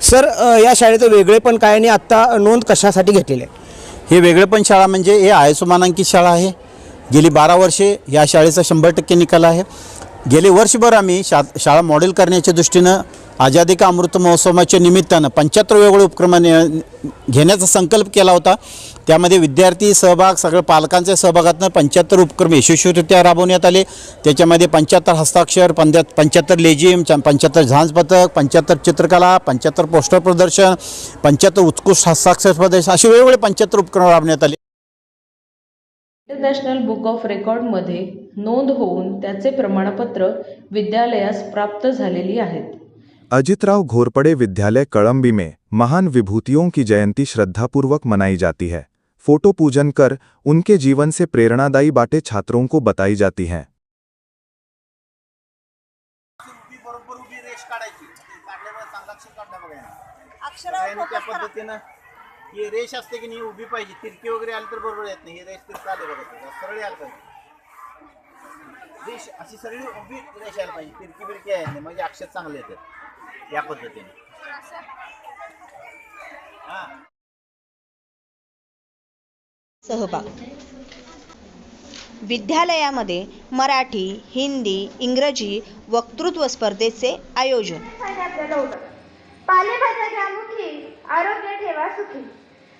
Sir या शाळेचं वेगळे पण काय आणि आत्ता नोंद कशासाठी घेतलेली आहे? हे वेगळेपण शाळा म्हणजे हे आय मानांकित शाळा आहे. गेली बारा वर्षे या शाळेचा शंभर टक्के निकाल आहे. गेले वर्षभर आम्ही शा शाळा मॉडेल करण्याच्या दृष्टीनं आझादी का अमृत महोत्सवाच्या निमित्तानं पंच्याहत्तर वेगवेगळे उपक्रम ने- घेण्याचा संकल्प केला होता. त्यामध्ये विद्यार्थी सहभाग सगळ्या पालकांच्या सहभागातनं पंच्याहत्तर उपक्रम यशस्वीरित्या राबवण्यात आले. त्याच्यामध्ये पंच्याहत्तर हस्ताक्षर पंध्या पंच्याहत्तर लेझिम च- पंच्याहत्तर झांज पथक पंच्याहत्तर चित्रकला पंच्याहत्तर पोस्टर प्रदर्शन पंच्याहत्तर उत्कृष्ट हस्ताक्षर प्रदर्शन असे वेगवेगळे पंच्याहत्तर उपक्रम राबवण्यात आले. इंटरनॅशनल बुक ऑफ़ रेकॉर्डमध्ये नोंद होऊन त्याचे प्रमाणपत्र विद्यालयास प्राप्त झालेली आहेत. अजितराव घोरपड़े विद्यालय कड़म्बी में महान विभूतियों की जयंती श्रद्धापूर्वक मनाई जाती है। फ़ोटो पूजन कर उनके जीवन से प्रेरणादायी बातें छात्रों को बताई जाती हैं। अक्षरावर करा. ही रेष असते की नाही उभी पाहिजे. तिरकी वगैरे आली तर बरोबर येत नाही. ही रेष तिरकी आली बघा. सरळ यायला पाहिजे. रेष अशी सरळ उभी रेष यायला पाहिजे. तिरकी बिरकी आहे नाही म्हणजे अक्षर चांगले येतात. या पद्धतीने. हा. सहभाग. विद्यालयामध्ये मराठी हिंदी इंग्रजी वक्तृत्व स्पर्धेचे आयोजन. पालेभाज्या घ्या मुखी. आरोग्य ठेवा सुखी.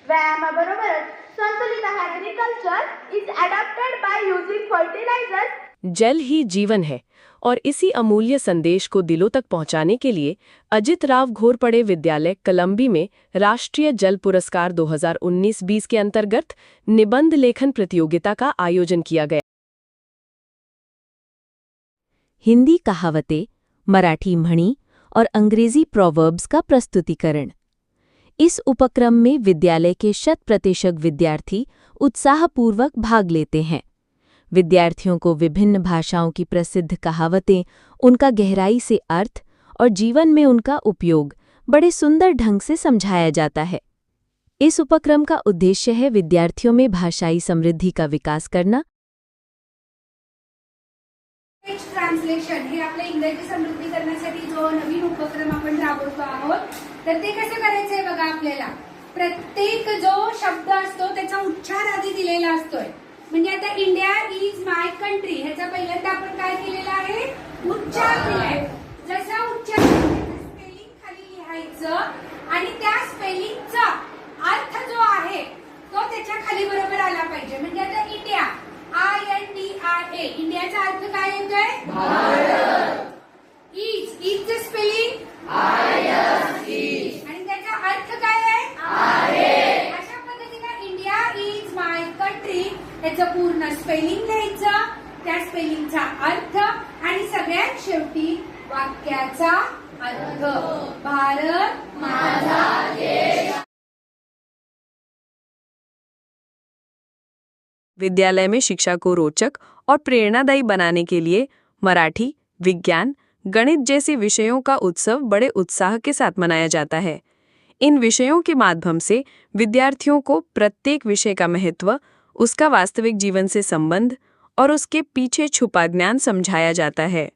संतुलित आहार agriculture is adopted by using जल ही जीवन है और इसी अमूल्य संदेश को दिलों तक पहुँचाने के लिए अजित राव घोरपड़े विद्यालय कलम्बी में राष्ट्रीय जल पुरस्कार 2019-20 के अंतर्गत निबंध लेखन प्रतियोगिता का आयोजन किया गया। हिंदी कहावतें, मराठी म्हणी और अंग्रेज़ी प्रोवर्ब्स का प्रस्तुतिकरण। इस उपक्रम में विद्यालय के शत प्रतिशत विद्यार्थी उत्साहपूर्वक भाग लेते हैं। विद्यार्थियों को विभिन्न भाषाओं की प्रसिद्ध कहावतें, उनका गहराई से अर्थ और जीवन में उनका उपयोग बड़े सुंदर ढंग से समझाया जाता है। इस उपक्रम का उद्देश्य है विद्यार्थियों में भाषाई समृद्धि का विकास करना ट्रान्सलेशन हे आपल्या इंग्रजी समृद्धी करण्यासाठी जो नवीन उपक्रम आपण राबवतो आहोत तर ते कसं करायचंय बघा आपल्याला? प्रत्येक जो शब्द असतो त्याचा उच्चार आधी दिलेला असतोय. म्हणजे आता इंडिया इज माय कंट्री ह्याचा पहिल्यांदा आपण काय केलेला आहे? उच्चार दिलाय जसा उच्चार स्पेलिंग खाली लिहायचं. आणि त्या स्पेलिंगचा अर्थ जो अर्थ. भारत माझा देश. विद्यालय में शिक्षा को रोचक और प्रेरणादायी बनाने के लिए मराठी, विज्ञान, गणित जैसे विषयों का उत्सव बड़े उत्साह के साथ मनाया जाता है। इन विषयों के माध्यम से विद्यार्थियों को प्रत्येक विषय का महत्व, उसका वास्तविक जीवन से संबंध और उसके पीछे छुपा ज्ञान समझाया जाता है।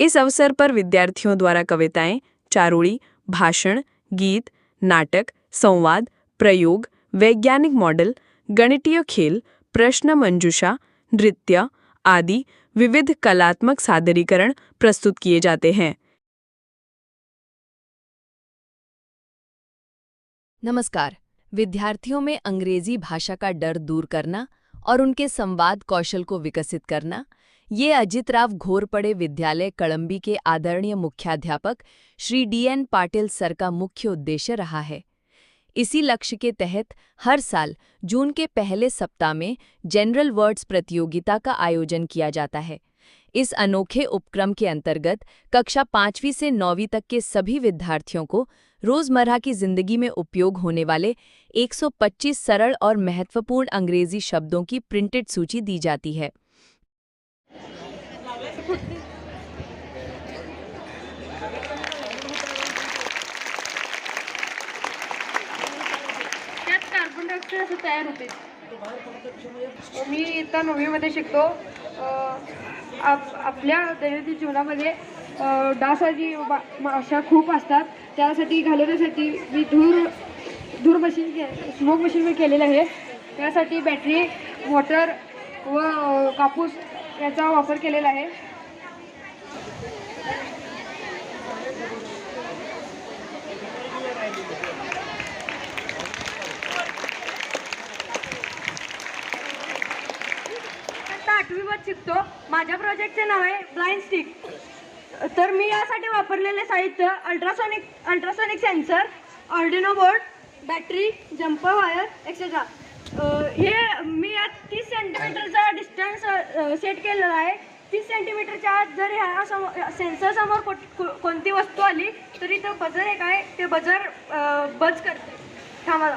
इस अवसर पर विद्यार्थियों द्वारा कविताएँ, चारोड़ी, भाषण, गीत, नाटक, संवाद, प्रयोग, वैज्ञानिक मॉडल, गणितीय खेल, प्रश्न मंजूषा, नृत्य आदि विविध कलात्मक सादरीकरण प्रस्तुत किए जाते हैं। नमस्कार। विद्यार्थियों में अंग्रेज़ी भाषा का डर दूर करना और उनके संवाद कौशल को विकसित करना ये अजित राव घोरपड़े विद्यालय, कड़म्बी के आदरणीय मुख्याध्यापक, Shri D N Patil sir का मुख्य उद्देश्य रहा है। इसी लक्ष्य के तहत हर साल जून के पहले सप्ताह में जनरल वर्ड्स प्रतियोगिता का आयोजन किया जाता है। इस अनोखे उपक्रम के अंतर्गत कक्षा पांचवीं से नौवीं तक के सभी विद्यार्थियों को रोज़मर्रा की ज़िंदगी में उपयोग होने वाले 125 सरल और महत्वपूर्ण अंग्रेज़ी शब्दों की प्रिंटेड सूची दी जाती है। कार्बन असे तयार होते? मी इथं नववीमध्ये शिकतो. आप आपल्या दैनंदिन जीवनामध्ये अ, डासाची बा- अशा खूप असतात. त्यासाठी घालवण्यासाठी मी धूर धूर मशीन के स्मोक मशीन मी केलेलं आहे. त्यासाठी बॅटरी मोटर व कापूस याचा वापर केलेला आहे. आता शिकतो. माझ्या प्रोजेक्टचे नाव आहे ब्लाइंड स्टिक तर मी यासाठी वापरलेले साहित्य ultrasonic ultrasonic sensor Arduino board battery jumper wire etcetera हे मी यात तीस सेंटीमीटरचा डिस्टन्स सेट केलेला आहे. तीस सेंटीमीटरच्या आत जर ह्या समोर सेन्सर समोर को- कोणती वस्तू आली तरी तो बजर एक आहे. ते बजर बज करते थांबा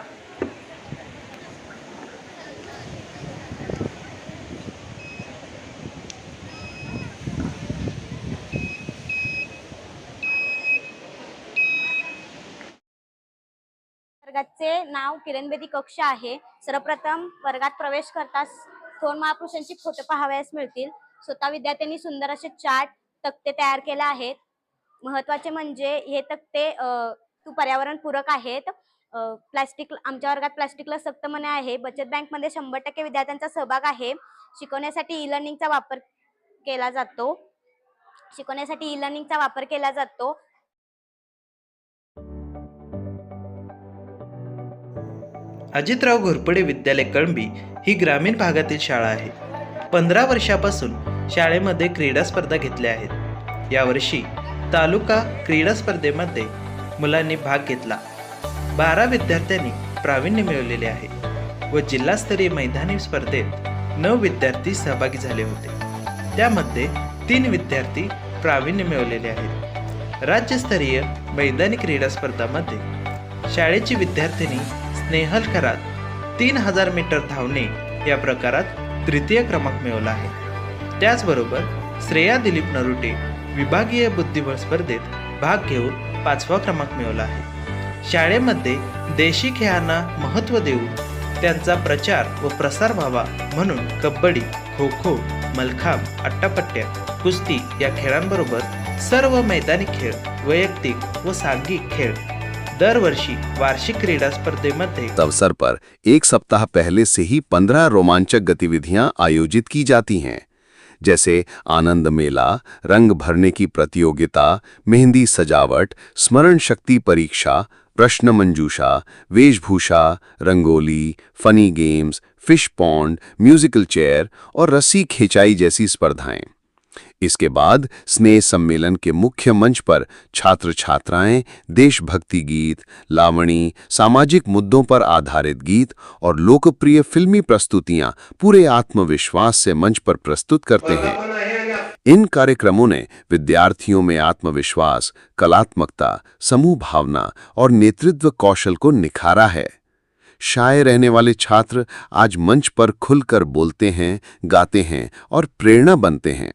चे नाव किरणबेदी कक्ष आहे. सर्वप्रथम वर्गात प्रवेश करताच थोर महापुरुषांची फोटो पाहावयास मिळतील. स्वतः विद्यार्थ्यांनी सुंदर असे चार्ट तक्ते तयार केले आहेत. महत्त्वाचे म्हणजे हे तक्ते तू पर्यावरण पूरक आहेत प्लास्टिक आमच्या वर्गात प्लास्टिकला सक्त मने आहे. बचत बँकमध्ये शंभर टक्के विद्यार्थ्यांचा सहभाग आहे. शिकवण्यासाठी ई लर्निंगचा वापर केला जातो. शिकवण्यासाठी ई लर्निंगचा वापर केला जातो. अजितराव घोरपडे विद्यालय कळंबी ही ग्रामीण भागातील शाळा आहे. पंधरा वर्षापासून शाळेमध्ये क्रीडा स्पर्धा घेतल्या आहेत. यावर्षी तालुका क्रीडा स्पर्धेमध्ये मुलांनी भाग घेतला. बारा विद्यार्थ्यांनी प्रावीण्य मिळवलेले आहे व जिल्हास्तरीय मैदानी स्पर्धेत नऊ विद्यार्थी सहभागी झाले होते. त्यामध्ये तीन विद्यार्थी प्रावीण्य मिळवलेले आहेत. राज्यस्तरीय मैदानी क्रीडा स्पर्धामध्ये शाळेची विद्यार्थिनी स्नेहल खरात तीन हजार मीटर धावणे या प्रकारात तृतीय क्रमांक मिळवला आहे. त्याचबरोबर श्रेया दिलीप नरुटे विभागीय बुद्धिबळ स्पर्धेत भाग घेऊन पाचवा क्रमांक मिळवला आहे. शाळेमध्ये देशी खेळांना महत्त्व देऊन त्यांचा प्रचार व प्रसार व्हावा म्हणून कबड्डी खो खो मलखांब अट्टापट्ट्या कुस्ती या खेळांबरोबर सर्व मैदानी खेळ वैयक्तिक व सांघिक खेळ दरवर्षी वार्षिक क्रीडा स्पर्धेमध्ये अवसर पर एक सप्ताह पहले से ही पंद्रह रोमांचक गतिविधियाँ आयोजित की जाती हैं, जैसे आनंद मेला, रंग भरने की प्रतियोगिता, मेहंदी सजावट, स्मरण शक्ति परीक्षा, प्रश्न मंजूषा, वेशभूषा, rangoli, funny games, fish pond, musical chair और रस्सी खिंचाई जैसी स्पर्धाएँ। इसके बाद स्नेह सम्मेलन के मुख्य मंच पर छात्र छात्राएँ देशभक्ति गीत, लावणी, सामाजिक मुद्दों पर आधारित गीत और लोकप्रिय फिल्मी प्रस्तुतियाँ पूरे आत्मविश्वास से मंच पर प्रस्तुत करते हैं। इन कार्यक्रमों ने विद्यार्थियों में आत्मविश्वास, कलात्मकता, समूह भावना और नेतृत्व कौशल को निखारा है। शाये रहने वाले छात्र आज मंच पर खुलकर बोलते हैं, गाते हैं और प्रेरणा बनते हैं।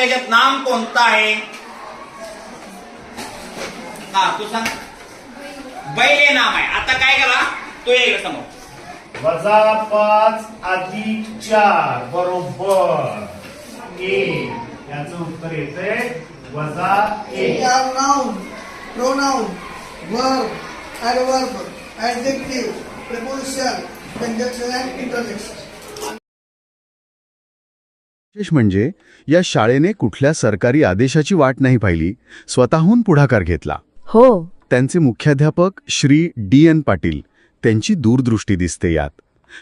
याच्यात नाम कोणतं आहे? हा तू सांग. बैले नाम आहे. आता काय करा? तो येईल समोर. वजा पाच अधिक चार बरोबर. ए याच उत्तर येत आहे वजा are noun pronoun verb adverb adjective preposition conjunction and interjection विशेष म्हणजे या शाळेने कुठल्या सरकारी आदेशाची वाट नाही पाहिली स्वतःहून पुढाकार घेतला. हो. त्यांचे मुख्याध्यापक श्री डी एन पाटील त्यांची दूरदृष्टी दिसते यात.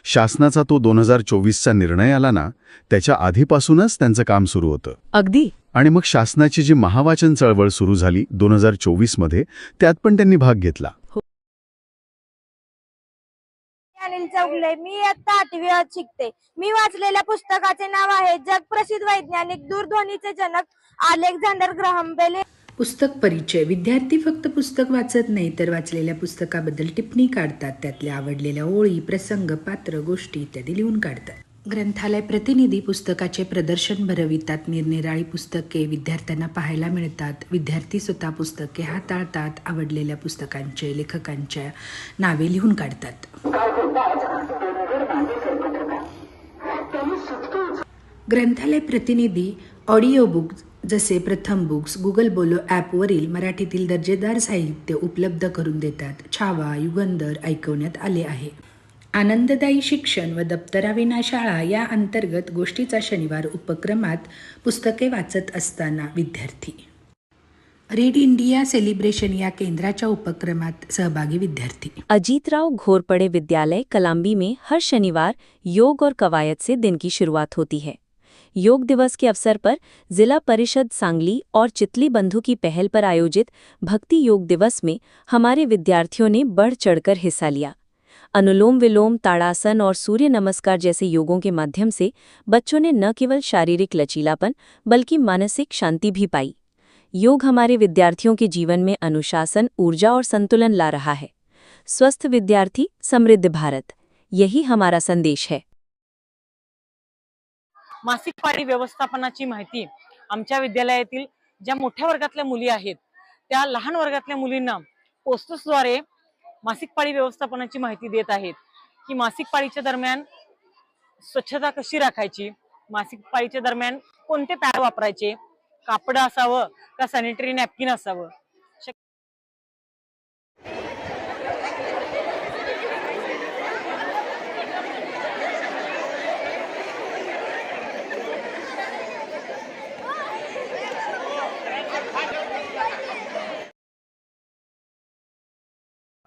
शासनाचा तो दोन हजार चोवीसचा निर्णय आला ना त्याच्या आधीपासूनच त्यांचं काम सुरू होतं. अगदी. आणि मग शासनाची जी महावाचन चळवळ सुरू झाली दोन हजार चोवीसमध्ये त्यात पण त्यांनी भाग घेतला. अनिल चौगले. मी इयत्ता आठवीत शिकते. मी वाचलेल्या पुस्तकाचे नाव आहे जगप्रसिद्ध वैज्ञानिक दूरध्वनीचे जनक अलेक्झांडर ग्रहम बेल. पुस्तक परिचय. विद्यार्थी फक्त पुस्तक वाचत नाही तर वाचलेल्या पुस्तकाबद्दल टिप्पणी काढतात. त्यातल्या आवडलेल्या ओळी प्रसंग पात्र गोष्टी इत्यादी लिहून काढतात. ग्रंथालय प्रतिनिधी पुस्तकाचे प्रदर्शन भरवितात. निरनिराळी पुस्तके विद्यार्थ्यांना पाहायला मिळतात. विद्यार्थी स्वतः पुस्तके हाताळतात. आवडलेल्या पुस्तकांचे लेखकांच्या नावे लिहून काढतात. ग्रंथालय प्रतिनिधी ऑडिओ बुक जसे प्रथम बुक्स गुगल बोलो ॲपवरील मराठीतील दर्जेदार साहित्य उपलब्ध करून देतात छावा युगंधर ऐकवण्यात आले आहे. आनंददायी शिक्षण व दप्तराविना शाळा या अंतर्गत गोष्टीचा शनिवार उपक्रमात पुस्तके वाचत असताना विद्यार्थी. रीड इंडिया सेलिब्रेशन या केंद्राच्या उपक्रमात सहभागी विद्यार्थी. अजीतराव घोरपड़े विद्यालय कलाम्बी में हर शनिवार योग और कवायद से दिन की शुरुआत होती है. योग दिवस के अवसर पर जिला परिषद सांगली और चितली बंधु की पहल पर आयोजित भक्ति योग दिवस में हमारे विद्यार्थियों ने बढ़ चढ़कर हिस्सा लिया। अनुलोम विलोम, ताड़ासन और सूर्य नमस्कार जैसे योगों के माध्यम से बच्चों ने न केवल शारीरिक लचीलापन बल्कि मानसिक शांति भी पाई। योग हमारे विद्यार्थियों के जीवन में अनुशासन, ऊर्जा और संतुलन ला रहा है। स्वस्थ विद्यार्थी, समृद्ध भारत। यही हमारा संदेश है। मासिक पाळी व्यवस्थापनाची माहिती आमच्या विद्यालयातील ज्या मोठ्या वर्गातल्या मुली आहेत त्या लहान वर्गातल्या मुलींना पोस्टर्सद्वारे मासिक पाळी व्यवस्थापनाची माहिती देत आहेत. की मासिक पाळीच्या दरम्यान स्वच्छता कशी राखायची? मासिक पाळीच्या दरम्यान कोणते पॅड वापरायचे? कापड असावं का सॅनिटरी नॅपकिन असावं?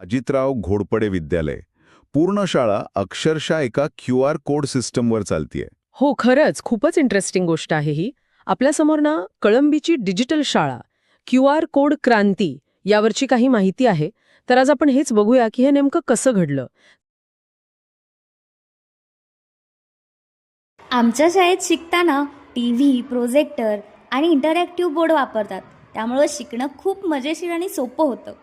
अजितराव घोडपडे विद्यालय. पूर्ण शाळा अक्षरशः एका क्यू आर कोड सिस्टमवर चालतीये. हो खरंच. खूपच इंटरेस्टिंग गोष्ट आहे ही. आपल्यासमोर ना कळंबीची डिजिटल शाळा क्यू आर कोड क्रांती यावरची काही माहिती आहे. तर आज आपण हेच बघूया की हे नेमकं कसं घडलं. आमच्या शाळेत शिकताना टी व्ही प्रोजेक्टर आणि इंटरॅक्टिव्ह बोर्ड वापरतात. त्यामुळं शिकणं खूप मजेशीर आणि सोपं होतं.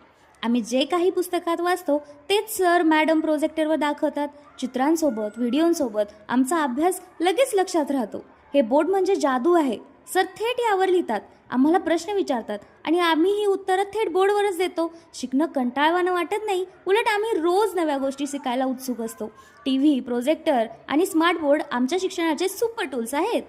आम्ही जे काही पुस्तकात वाचतो तेच सर मॅडम प्रोजेक्टरवर दाखवतात. चित्रांसोबत व्हिडिओंसोबत आमचा अभ्यास लगेच लक्षात राहतो. हे बोर्ड म्हणजे जादू आहे. सर थेट यावर लिहितात. आम्हाला प्रश्न विचारतात आणि आम्ही ही उत्तरं थेट बोर्डवरच देतो. शिकणं कंटाळवानं वाटत नाही. उलट आम्ही रोज नव्या गोष्टी शिकायला उत्सुक असतो. टी व्ही प्रोजेक्टर आणि स्मार्ट बोर्ड आमच्या शिक्षणाचे सुपर टूल्स आहेत.